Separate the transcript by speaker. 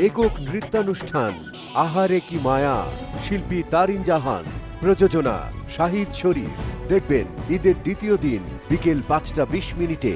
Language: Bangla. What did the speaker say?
Speaker 1: একক নৃত্যানুষ্ঠান, আহারে কি মায়া, শিল্পী তারিন জাহান, প্রযোজনা শাহিদ শরীফ। দেখবেন ঈদের দ্বিতীয় দিন বিকেল পাঁচটা বিশ মিনিটে।